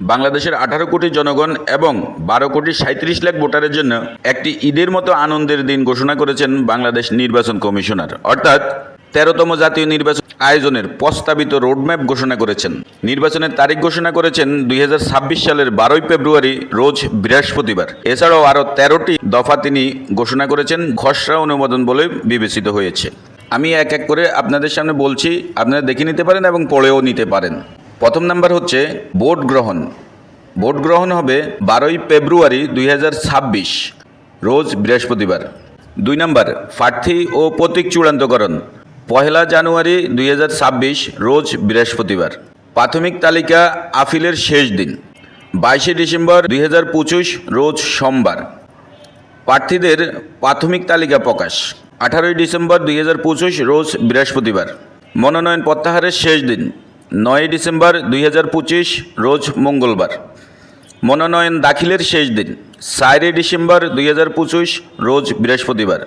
বাংলাদেশের আঠারো কোটি জনগণ এবং বারো কোটি সাঁত্রিশ লাখ ভোটারের জন্য একটি ঈদের মতো আনন্দের দিন ঘোষণা করেছেন বাংলাদেশ নির্বাচন কমিশনার। অর্থাৎ তেরোতম জাতীয় নির্বাচন আয়োজনের প্রস্তাবিত রোডম্যাপ ঘোষণা করেছেন। নির্বাচনের তারিখ ঘোষণা করেছেন দুই হাজার ছাব্বিশ সালের বারোই ফেব্রুয়ারি, রোজ বৃহস্পতিবার। এছাড়াও আরও তেরোটি দফা তিনি ঘোষণা করেছেন, খসড়া অনুমোদন বলে বিবেচিত হয়েছে। আমি এক এক করে আপনাদের সামনে বলছি, আপনারা দেখে নিতে পারেন এবং পড়েও নিতে পারেন। প্রথম নাম্বার হচ্ছে ভোট গ্রহণ। ভোট গ্রহণ হবে বারোই ফেব্রুয়ারি দুই হাজার ছাব্বিশ, রোজ বৃহস্পতিবার। দুই নম্বর, প্রার্থী ও প্রতীক চূড়ান্তকরণ। পহেলা জানুয়ারি দুই হাজার ছাব্বিশ, রোজ বৃহস্পতিবার। প্রাথমিক তালিকা আপিলের শেষ দিন, বাইশে ডিসেম্বর দুই হাজার পঁচিশ, রোজ সোমবার। প্রার্থীদের প্রাথমিক তালিকা প্রকাশ, আঠারোই ডিসেম্বর দুই হাজার পঁচিশ, রোজ বৃহস্পতিবার। মনোনয়ন প্রত্যাহারের শেষ দিন নয় ডিসেম্বর দুই হাজার পঁচিশ, রোজ মঙ্গলবার। মনোনয়ন দাখিলের শেষ দিন, চারই ডিসেম্বর দুই হাজার পঁচিশ, রোজ বৃহস্পতিবার।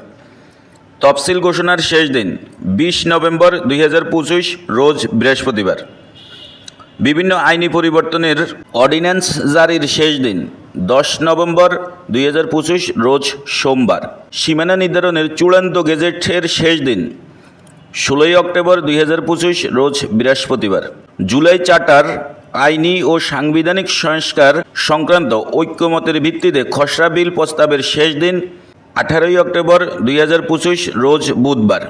তফসিল ঘোষণার শেষ দিন, বিশ নভেম্বর দুই হাজার পঁচিশ, রোজ বৃহস্পতিবার। বিভিন্ন আইনি পরিবর্তনের অর্ডিন্যান্স জারির শেষ দিন, দশ নভেম্বর দুই হাজার পঁচিশ, রোজ সোমবার। সীমানা নির্ধারণের চূড়ান্ত গেজেটের শেষ দিন ষোলোই অক্টোবর দুই হাজার পঁচিশ, রোজ বৃহস্পতিবার। জুলাই চার্টার আইনি ও সাংবিধানিক সংস্কার সংক্রান্ত ঐক্যমতের ভিত্তিতে খসড়া বিল প্রস্তাবের শেষ দিন, আঠারোই অক্টোবর দুই হাজার পঁচিশ, রোজ বুধবার।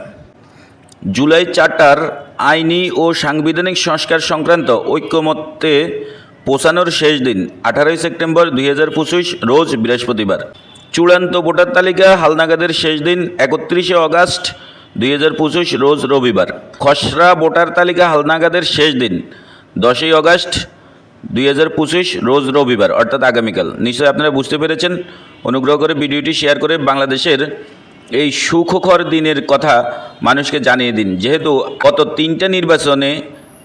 জুলাই চার্টার আইনি ও সাংবিধানিক সংস্কার সংক্রান্ত ঐক্যমতে পৌঁছানোর শেষ দিন, আঠারোই সেপ্টেম্বর দুই হাজার পঁচিশ, রোজ বৃহস্পতিবার। চূড়ান্ত ভোটার তালিকা হালনাগাদের শেষ দিন, একত্রিশে অগাস্ট দুই হাজার পঁচিশ রোজ রবিবার। খসড়া ভোটার তালিকা হালনাগাদের শেষ দিন, দশই অগাস্ট দুই হাজার পঁচিশ রোজ রবিবার, অর্থাৎ আগামীকাল। নিশ্চয়ই আপনারা বুঝতে পেরেছেন। অনুগ্রহ করে ভিডিওটি শেয়ার করে বাংলাদেশের এই সুখকর দিনের কথা মানুষকে জানিয়ে দিন। যেহেতু গত তিনটা নির্বাচনে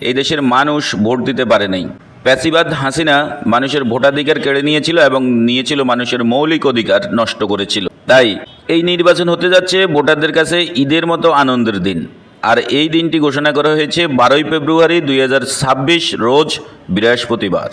এই দেশের মানুষ ভোট দিতে পারে নাই। প্যাসিবাদ হাসিনা মানুষের ভোটাধিকার কেড়ে নিয়েছিল এবং নিয়েছিল মানুষের মৌলিক অধিকার নষ্ট করেছিল। তাই এই নির্বাচন হতে যাচ্ছে ভোটারদের কাছে ঈদের মতো আনন্দের দিন। আর এই দিনটি ঘোষণা করা হয়েছে বারোই ফেব্রুয়ারি দুই হাজার ছাব্বিশ রোজ বৃহস্পতিবার।